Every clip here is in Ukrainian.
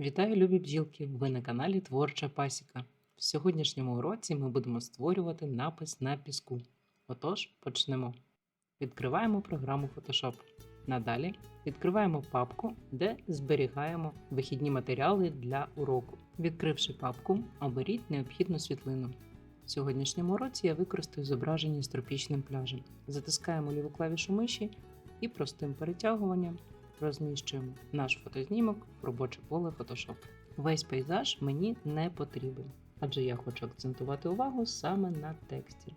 Вітаю, любі бджілки! Ви на каналі Творча Пасіка. В сьогоднішньому уроці ми будемо створювати напис на піску. Отож, почнемо. Відкриваємо програму Photoshop. Надалі відкриваємо папку, де зберігаємо вихідні матеріали для уроку. Відкривши папку, оберіть необхідну світлину. В сьогоднішньому уроці я використаю зображення з тропічним пляжем. Затискаємо ліву клавішу миші і простим перетягуванням розміщуємо наш фотознімок в робоче поле Photoshop. Весь пейзаж мені не потрібен, адже я хочу акцентувати увагу саме на тексті.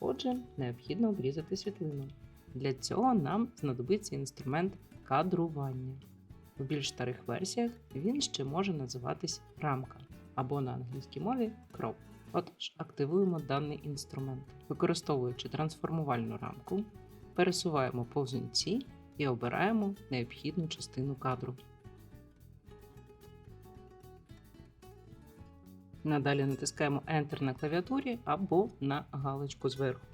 Отже, необхідно обрізати світлину. Для цього нам знадобиться інструмент кадрування. В більш старих версіях він ще може називатись рамка або на англійській мові crop. Отож, активуємо даний інструмент. Використовуючи трансформувальну рамку, пересуваємо повзунці і обираємо необхідну частину кадру. Надалі натискаємо Enter на клавіатурі або на галочку зверху.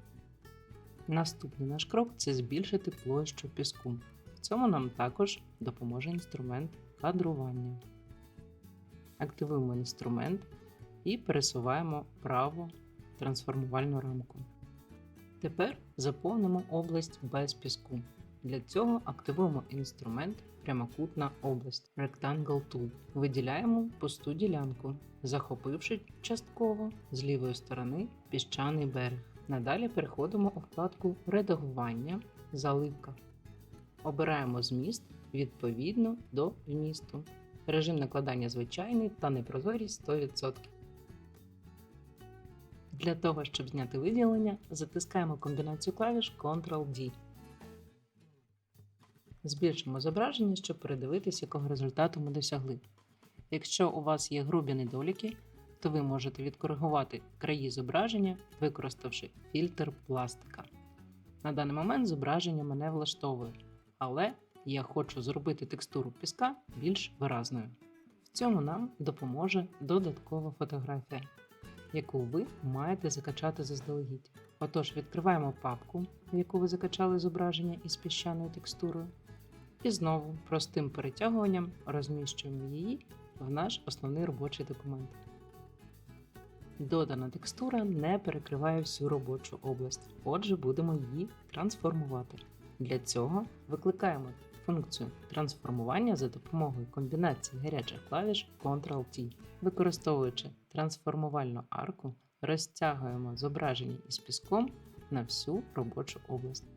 Наступний наш крок це збільшити площу піску. В цьому нам також допоможе інструмент кадрування. Активуємо інструмент і пересуваємо право трансформувальну рамку. Тепер заповнимо область без піску. Для цього активуємо інструмент Прямокутна область Rectangle Tool. Виділяємо пусту ділянку, захопивши частково з лівої сторони піщаний берег. Надалі переходимо у вкладку Редагування, заливка. Обираємо зміст відповідно до вмісту. Режим накладання звичайний та непрозорість 100%. Для того, щоб зняти виділення, затискаємо комбінацію клавіш Ctrl-D. Збільшимо зображення, щоб передивитися, якого результату ми досягли. Якщо у вас є грубі недоліки, то ви можете відкоригувати краї зображення, використавши фільтр пластика. На даний момент зображення мене влаштовує, але я хочу зробити текстуру піска більш виразною. В цьому нам допоможе додаткова фотографія, яку ви маєте закачати заздалегідь. Отож, відкриваємо папку, в яку ви закачали зображення із піщаною текстурою. І знову простим перетягуванням розміщуємо її в наш основний робочий документ. Додана текстура не перекриває всю робочу область, отже, будемо її трансформувати. Для цього викликаємо функцію трансформування за допомогою комбінації гарячих клавіш Ctrl-T. Використовуючи трансформувальну арку, розтягуємо зображення із піском на всю робочу область.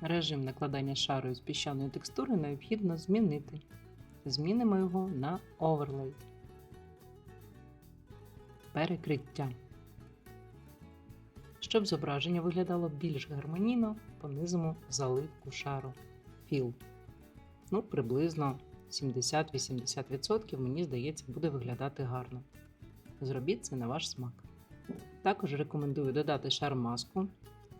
Режим накладання шару із піщаної текстури необхідно змінити. Змінимо його на Overlay. Перекриття. Щоб зображення виглядало більш гармонійно, понизимо заливку шару Fill. Ну, приблизно 70-80% мені здається буде виглядати гарно. Зробіть це на ваш смак. Також рекомендую додати шар маску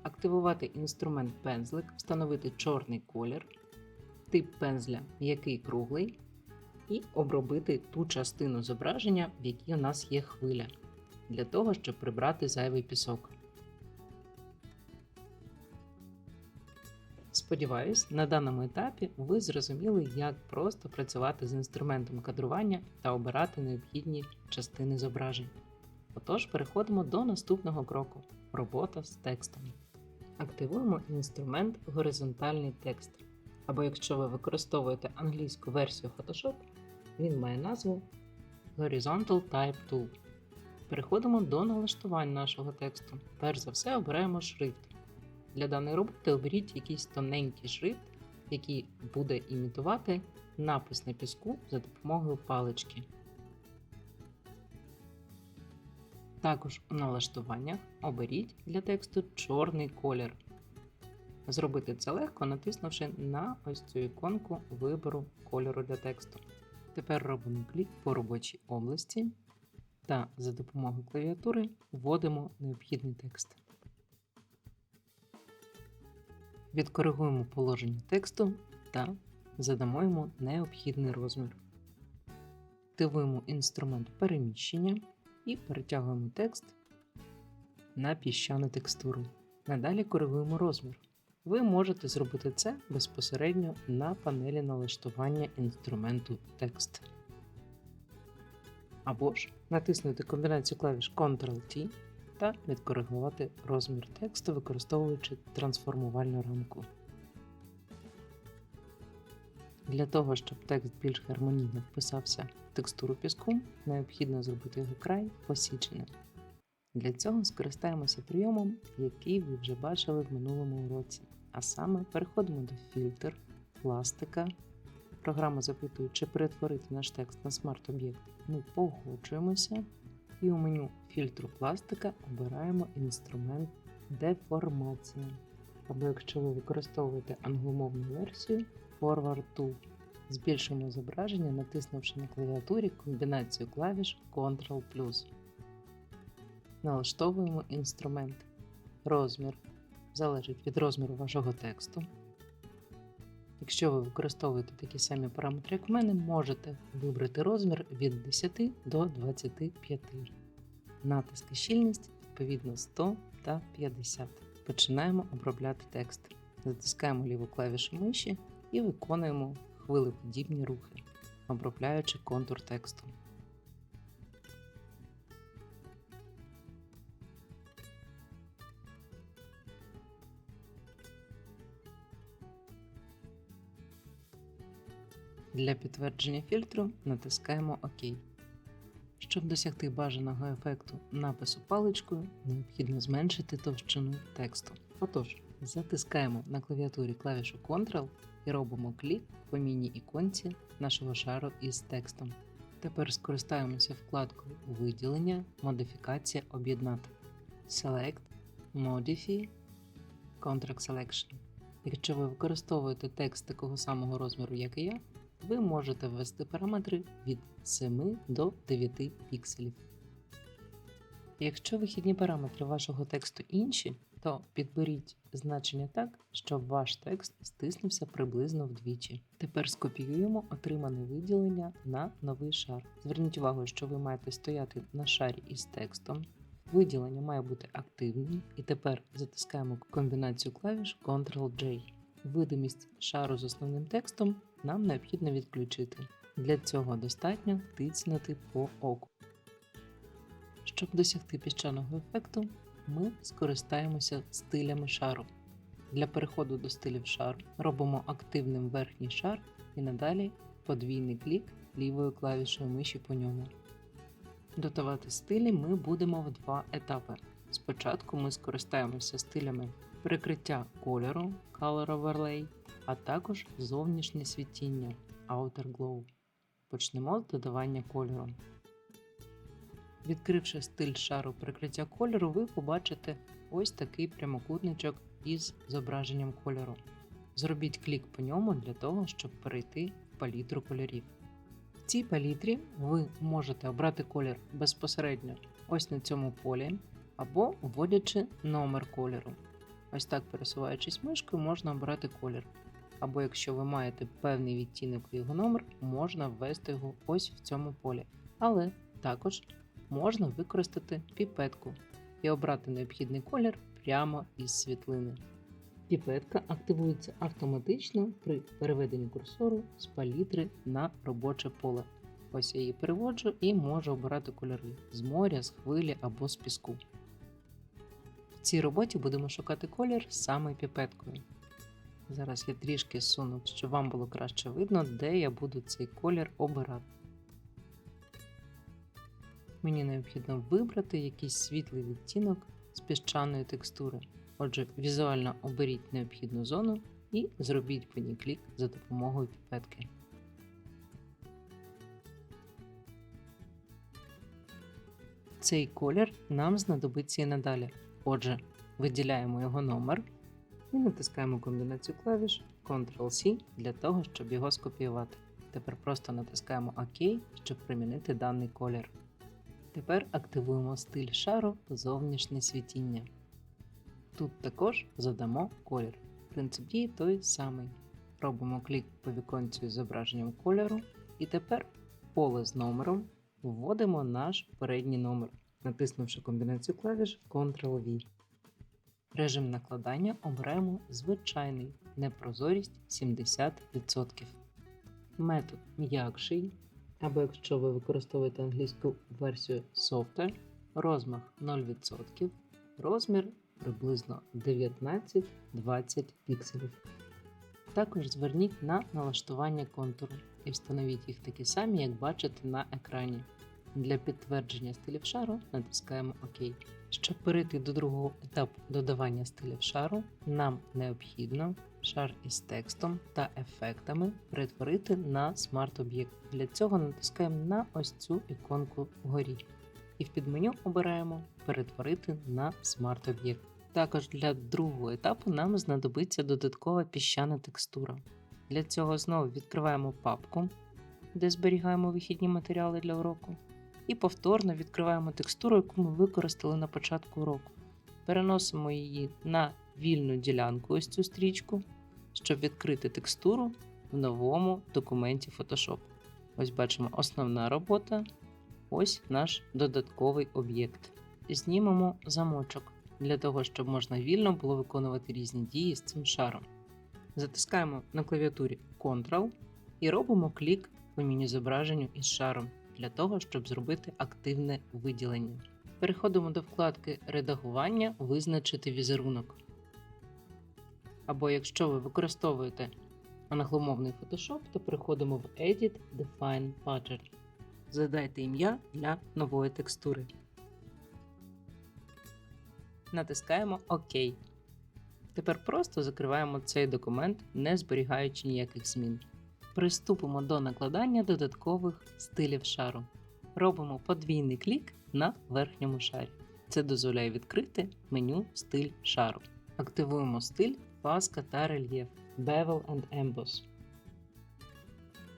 активувати інструмент пензлик, встановити чорний колір, тип пензля м'який круглий, і обробити ту частину зображення, в якій у нас є хвиля, для того, щоб прибрати зайвий пісок. Сподіваюсь, на даному етапі ви зрозуміли, як просто працювати з інструментом кадрування та обирати необхідні частини зображень. Отож, переходимо до наступного кроку робота з текстом. Активуємо інструмент Горизонтальний текст. Або якщо ви використовуєте англійську версію Photoshop, він має назву Horizontal Type Tool. Переходимо до налаштувань нашого тексту. Перш за все обираємо шрифт. Для даної роботи оберіть якийсь тоненький шрифт, який буде імітувати напис на піску за допомогою палички. Також у налаштуваннях оберіть для тексту чорний колір. Зробити це легко, натиснувши на ось цю іконку вибору кольору для тексту. Тепер робимо клік по робочій області та за допомогою клавіатури вводимо необхідний текст. Відкоригуємо положення тексту та задамо йому необхідний розмір. Активуємо інструмент переміщення і перетягуємо текст на піщану текстуру. Надалі коригуємо розмір. Ви можете зробити це безпосередньо на панелі налаштування інструменту текст. Або ж натиснути комбінацію клавіш Ctrl-T та відкоригувати розмір тексту, використовуючи трансформувальну рамку. Для того, щоб текст більш гармонійно вписався текстуру піску, необхідно зробити його край посіченим. Для цього скористаємося прийомом, який ви вже бачили в минулому уроці. А саме переходимо до фільтр, пластика. Програма запитує, чи перетворити наш текст на смарт-об'єкт. Ми погоджуємося і у меню фільтру пластика обираємо інструмент деформація. Або якщо ви використовуєте англомовну версію Forward Tool. Збільшуємо зображення, натиснувши на клавіатурі комбінацію клавіш Ctrl Налаштовуємо інструмент. Розмір залежить від розміру вашого тексту. Якщо ви використовуєте такі самі параметри, як в мене, можете вибрати розмір від 10 до 25. Натиск і щільність відповідно 100 та 50. Починаємо обробляти текст. Затискаємо ліву клавішу миші і виконуємо хвилеподібні рухи, обробляючи контур тексту. Для підтвердження фільтру натискаємо ОК. Щоб досягти бажаного ефекту напису паличкою, необхідно зменшити товщину тексту. Отож, затискаємо на клавіатурі клавішу Ctrl і робимо клік по міні-іконці нашого шару із текстом. Тепер скористаємося вкладкою Виділення, модифікація об'єднати. Select, Modify, Contract Selection. Якщо ви використовуєте текст такого самого розміру, як і я, ви можете ввести параметри від 7 до 9 пікселів. Якщо вихідні параметри вашого тексту інші, то підберіть значення так, щоб ваш текст стиснувся приблизно вдвічі. Тепер скопіюємо отримане виділення на новий шар. Зверніть увагу, що ви маєте стояти на шарі із текстом. Виділення має бути активним, і тепер затискаємо комбінацію клавіш Ctrl-J. Видимість шару з основним текстом нам необхідно відключити. Для цього достатньо тицнути по оку. Щоб досягти піщаного ефекту, ми скористаємося стилями шару. Для переходу до стилів шару робимо активним верхній шар і надалі подвійний клік лівою клавішою миші по ньому. Додавати стилі ми будемо в два етапи. Спочатку ми скористаємося стилями прикриття кольору Color Overlay, а також зовнішнє світіння Outer Glow. Почнемо з додавання кольору. Відкривши стиль шару прикриття кольору, ви побачите ось такий прямокутничок із зображенням кольору. Зробіть клік по ньому для того, щоб перейти в палітру кольорів. В цій палітрі ви можете обрати колір безпосередньо ось на цьому полі, або вводячи номер кольору. Ось так, пересуваючись мишкою, можна обрати колір. Або якщо ви маєте певний відтінок і його номер, можна ввести його ось в цьому полі. Але також можна використати піпетку і обрати необхідний колір прямо із світлини. Піпетка активується автоматично при переведенні курсору з палітри на робоче поле. Ось я її переводжу і можу обирати кольори з моря, з хвилі або з піску. Цій роботі будемо шукати колір саме піпеткою. Зараз я трішки суну, щоб вам було краще видно, де я буду цей колір обирати. Мені необхідно вибрати якийсь світлий відтінок з піщаної текстури. Отже, візуально оберіть необхідну зону і зробіть по ній клік за допомогою піпетки. Цей колір нам знадобиться і надалі. Отже, виділяємо його номер і натискаємо комбінацію клавіш Ctrl-C для того, щоб його скопіювати. Тепер просто натискаємо ОК, щоб примінити даний колір. Тепер активуємо стиль шару зовнішнє світіння. Тут також задамо колір. Принцип дії той самий. Робимо клік по віконцю з зображенням кольору, і тепер поле з номером вводимо наш передній номер, натиснувши комбінацію клавіш Ctrl-V. Режим накладання оберемо звичайний, непрозорість 70%. Метод м'якший, або якщо ви використовуєте англійську версію Softer, розмах 0%, розмір приблизно 19-20 пікселів. Також зверніть на налаштування контуру і встановіть їх такі самі, як бачите на екрані. Для підтвердження стилів шару натискаємо ОК. Щоб перейти до другого етапу додавання стилів шару, нам необхідно шар із текстом та ефектами перетворити на смарт-об'єкт. Для цього натискаємо на ось цю іконку вгорі. І в підменю обираємо Перетворити на смарт-об'єкт. Також для другого етапу нам знадобиться додаткова піщана текстура. Для цього знову відкриваємо папку, де зберігаємо вихідні матеріали для уроку, і повторно відкриваємо текстуру, яку ми використали на початку уроку. Переносимо її на вільну ділянку, ось цю стрічку, щоб відкрити текстуру в новому документі Photoshop. Ось бачимо основна робота, ось наш додатковий об'єкт. Знімемо замочок для того, щоб можна вільно було виконувати різні дії з цим шаром. Затискаємо на клавіатурі Ctrl і робимо клік по міні-зображенню із шаром для того, щоб зробити активне виділення. Переходимо до вкладки Редагування, визначити візерунок. Або якщо ви використовуєте англомовний Photoshop, то переходимо в Edit Define Pattern. Задайте ім'я для нової текстури. Натискаємо ОК. Тепер просто закриваємо цей документ, не зберігаючи ніяких змін. Приступимо до накладання додаткових стилів шару. Робимо подвійний клік на верхньому шарі. Це дозволяє відкрити меню стиль шару. Активуємо стиль, паска та рельєф Bevel and Emboss.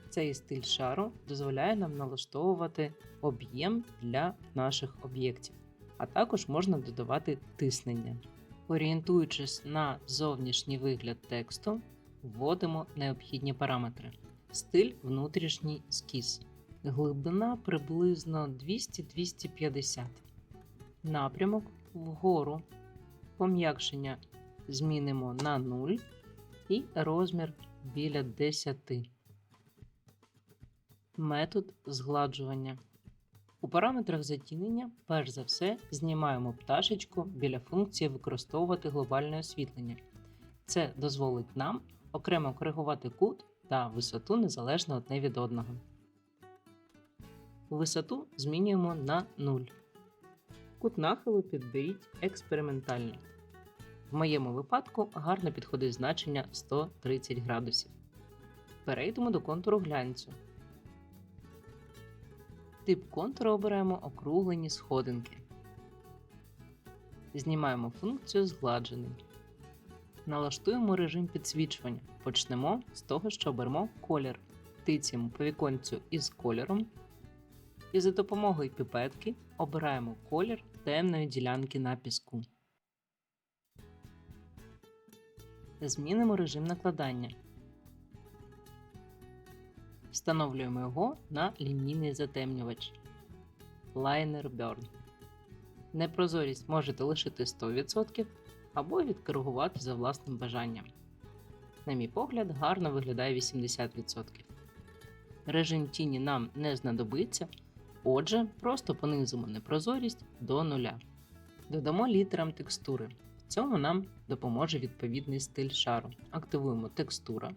Цей стиль шару дозволяє нам налаштовувати об'єм для наших об'єктів, а також можна додавати тиснення. Орієнтуючись на зовнішній вигляд тексту, вводимо необхідні параметри. Стиль внутрішній скіз. Глибина приблизно 200-250. Напрямок вгору. Пом'якшення змінимо на 0 і розмір біля 10. Метод згладжування. У параметрах затінення, перш за все, знімаємо пташечку біля функції використовувати глобальне освітлення. Це дозволить нам окремо коригувати кут та висоту незалежно одне від одного. Висоту змінюємо на 0. Кут нахилу підберіть експериментально. В моєму випадку гарно підходить значення 130 градусів. Перейдемо до контуру глянцю. Тип контуру обираємо округлені сходинки. Знімаємо функцію згладжений. Налаштуємо режим підсвічування. Почнемо з того, що оберемо колір. Тицяємо по віконцю із кольором. І за допомогою піпетки обираємо колір темної ділянки на піску. Змінимо режим накладання. Встановлюємо його на лінійний затемнювач Liner Burn. Непрозорість можете лишити 100% або відкоригувати за власним бажанням. На мій погляд, гарно виглядає 80%. Режим тіні нам не знадобиться, отже, просто понизимо непрозорість до нуля. Додамо літерам текстури. В цьому нам допоможе відповідний стиль шару. Активуємо текстура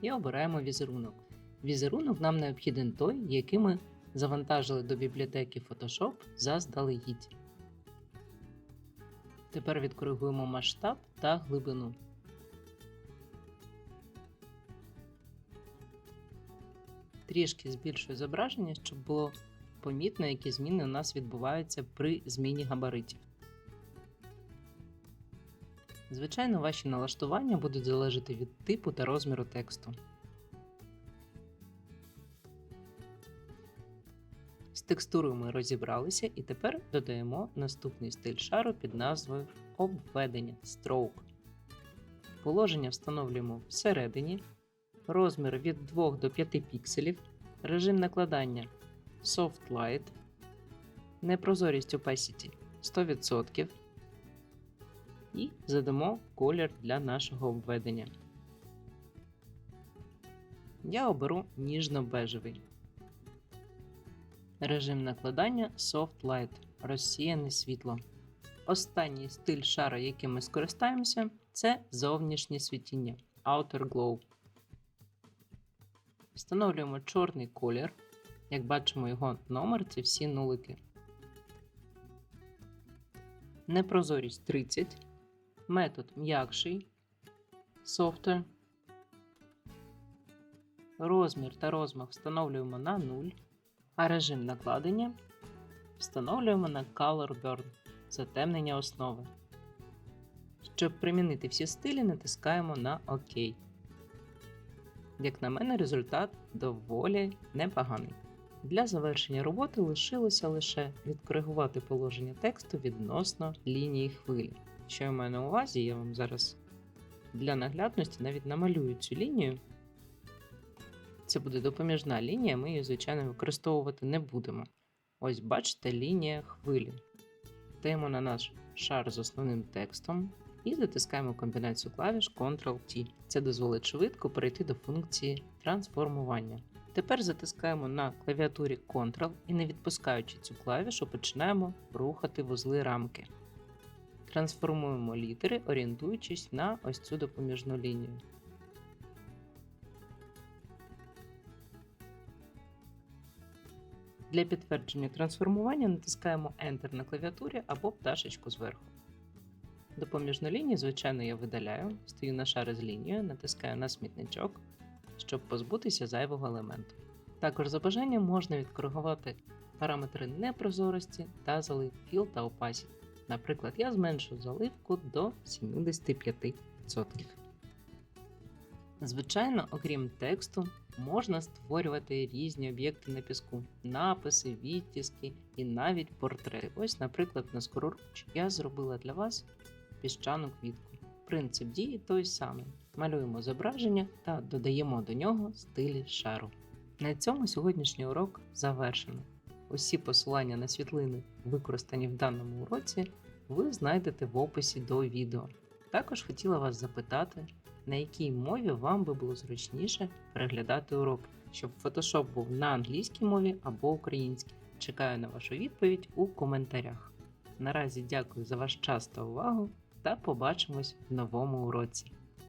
і обираємо візерунок. Візерунок нам необхіден той, який ми завантажили до бібліотеки Photoshop заздалегідь. Тепер відкоригуємо масштаб та глибину. Трішки збільшую зображення, щоб було помітно, які зміни у нас відбуваються при зміні габаритів. Звичайно, ваші налаштування будуть залежати від типу та розміру тексту. Текстурою ми розібралися і тепер додаємо наступний стиль шару під назвою обведення Stroke. Положення встановлюємо всередині, розмір від 2 до 5 пікселів, режим накладання Soft Light, непрозорість Opacity 100%. і задамо колір для нашого обведення. Я оберу ніжно-бежевий. Режим накладання Soft Light розсіяне світло. Останній стиль шара, яким ми скористаємося, це зовнішнє світіння Outer Glow. Встановлюємо чорний колір. Як бачимо, його номер це всі нулики. Непрозорість 30. Метод м'якший. Softer. Розмір та розмах встановлюємо на 0, а режим накладення встановлюємо на Color Burn затемнення основи. Щоб примінити всі стилі, натискаємо на ОК. Як на мене, результат доволі непоганий. Для завершення роботи лишилося лише відкоригувати положення тексту відносно лінії хвилі. Що я маю на увазі, я вам зараз для наглядності навіть намалюю цю лінію. Це буде допоміжна лінія, ми її, звичайно, використовувати не будемо. Ось бачите лінія хвилі. Даємо на наш шар з основним текстом і затискаємо комбінацію клавіш Ctrl-T. Це дозволить швидко перейти до функції трансформування. Тепер затискаємо на клавіатурі Ctrl і не відпускаючи цю клавішу, починаємо рухати вузли рамки. Трансформуємо літери, орієнтуючись на ось цю допоміжну лінію. Для підтвердження трансформування натискаємо Enter на клавіатурі або пташечку зверху. Допоміжну лінію, звичайно, я видаляю, стою на шари з лінією, натискаю на смітничок, щоб позбутися зайвого елементу. Також за бажанням можна відкоригувати параметри непрозорості та залив Fill та Opacity. Наприклад, я зменшу заливку до 75%. Звичайно, окрім тексту, можна створювати різні об'єкти на піску, написи, відтіски і навіть портрети. Ось, наприклад, на скороруч я зробила для вас піщану квітку. Принцип дії той самий. Малюємо зображення та додаємо до нього стилі шару. На цьому сьогоднішній урок завершено. Усі посилання на світлини, використані в даному уроці, ви знайдете в описі до відео. Також хотіла вас запитати, на якій мові вам би було зручніше переглядати урок, щоб Photoshop був на англійській мові або українській. Чекаю на вашу відповідь у коментарях. Наразі дякую за ваш час та увагу та побачимось в новому уроці.